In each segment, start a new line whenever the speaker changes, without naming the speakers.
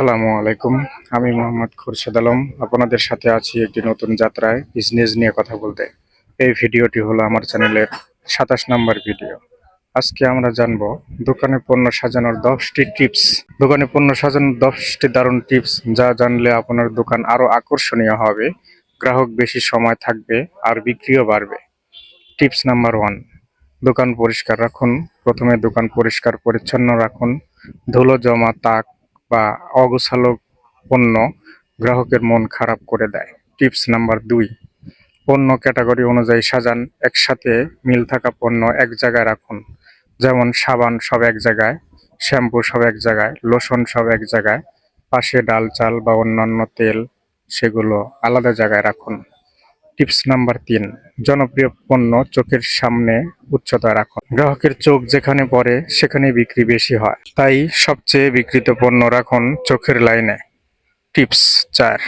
আসসালামু আলাইকুম। আমি মোহাম্মদ খুরশেদ আলম। আপনাদের সাথে আছি একটি নতুন যাত্রায় বিজনেস নিয়ে কথা বলতে। এই ভিডিওটি হলো আমার চ্যানেলের সাতাশ নম্বর ভিডিও। আজকে আমরা জানব দোকানে পণ্য সাজানোর দশটি টিপস। দোকানে পণ্য সাজানোর দশটি দারুণ টিপস যা জানলে আপনার দোকান আরও আকর্ষণীয় হবে, গ্রাহক বেশি সময় থাকবে আর বিক্রিও বাড়বে। টিপস নাম্বার ওয়ান, দোকান পরিষ্কার রাখুন। প্রথমে দোকান পরিষ্কার পরিচ্ছন্ন রাখুন। ধুলো, জমা, তাক বা অগোছালো পণ্য গ্রাহকের মন খারাপ করে দেয়। টিপস নাম্বার দুই, পণ্য ক্যাটাগরি অনুযায়ী সাজান, একসাথে মিল থাকা পণ্য এক জায়গায় রাখুন। যেমন সাবান সব এক জায়গায়, শ্যাম্পু সব এক জায়গায়, লোশন সব এক জায়গায়, পাশে ডাল, চাল বা অন্যান্য তেল, সেগুলো আলাদা জায়গায় রাখুন। টিপস নাম্বার তিন, জনপ্রিয় পণ্য চোখের সামনে উচ্চতা রাখুন গ্রাহকের চোখ যেখানে পড়ে সেখানে বিক্রি বেশি হয়। তাই সবচেয়ে বিক্রিত পণ্য রাখুন চোখের লাইনে। টিপস চার,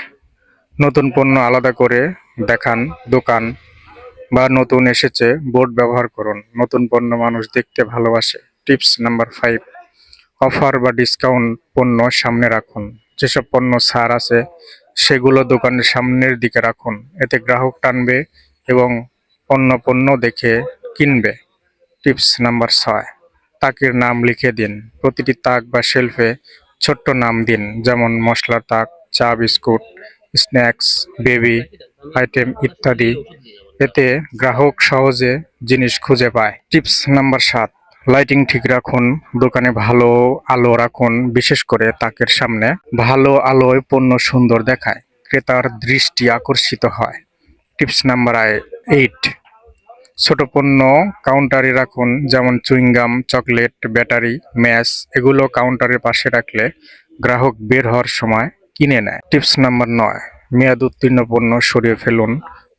নতুন পণ্য আলাদা করে দেখান দোকান বা নতুন এসেছে, বোর্ড ব্যবহার করুন। নতুন পণ্য মানুষ দেখতে ভালোবাসে। টিপস নাম্বার ফাইভ, অফার বা ডিসকাউন্ট পণ্য সামনে রাখুন। যেসব পণ্য ছাড় আছে সেগুলো দোকানের সামনের দিকে রাখুন। এতে গ্রাহক টানবে এবং অন্য পণ্য দেখে কিনবে। টিপস নাম্বার ছয়, তাকের নাম লিখে দিন। প্রতিটি তাক বা শেলফে ছোট্ট নাম দিন, যেমন মশলার তাক, চা বিস্কুট, স্ন্যাক্স, বেবি, আইটেম ইত্যাদি। এতে গ্রাহক সহজে জিনিস খুঁজে পায়। টিপস নাম্বার সাত লাইটিং ঠিক রাখুন, দোকানে ভালো আলো রাখুন, বিশেষ করে তাকের সামনে ভালো আলোয় পণ্য সুন্দর দেখায়, ক্রেতার দৃষ্টি আকর্ষিত হয়। টিপস নাম্বার আয় এইট ছোট পণ্য কাউন্টারে রাখুন, যেমন চুইংগাম চকলেট ব্যাটারি ম্যাচ এগুলো কাউন্টারের পাশে রাখলে গ্রাহক বের হওয়ার সময় কিনে নেয়। টিপস নাম্বার নয়, মেয়াদ উত্তীর্ণ পণ্য সরিয়ে ফেলুন,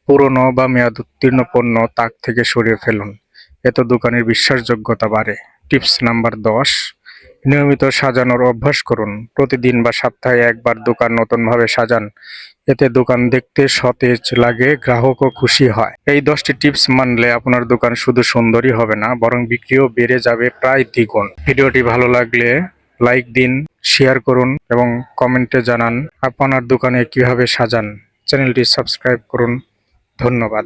পুরনো বা মেয়াদ উত্তীর্ণ পণ্য তাক থেকে সরিয়ে ফেলুন। এতে দোকানের বিশ্বাসযোগ্যতা বাড়ে। টিপস নাম্বার দশ, নিয়মিত সাজানোর অভ্যাস করুন। প্রতিদিন বা সপ্তাহে একবার দোকান নতুনভাবে সাজান। এতে দোকান দেখতে সতেজ লাগে, গ্রাহকও খুশি হয়। এই দশটি টিপস মানলে আপনার দোকান শুধু সুন্দরই হবে না, বরং বিক্রিও বেড়ে যাবে প্রায় দ্বিগুণ। ভিডিওটি ভালো লাগলে লাইক দিন, শেয়ার করুন এবং কমেন্টে জানান আপনার দোকানে কীভাবে সাজান। চ্যানেলটি সাবস্ক্রাইব করুন। ধন্যবাদ।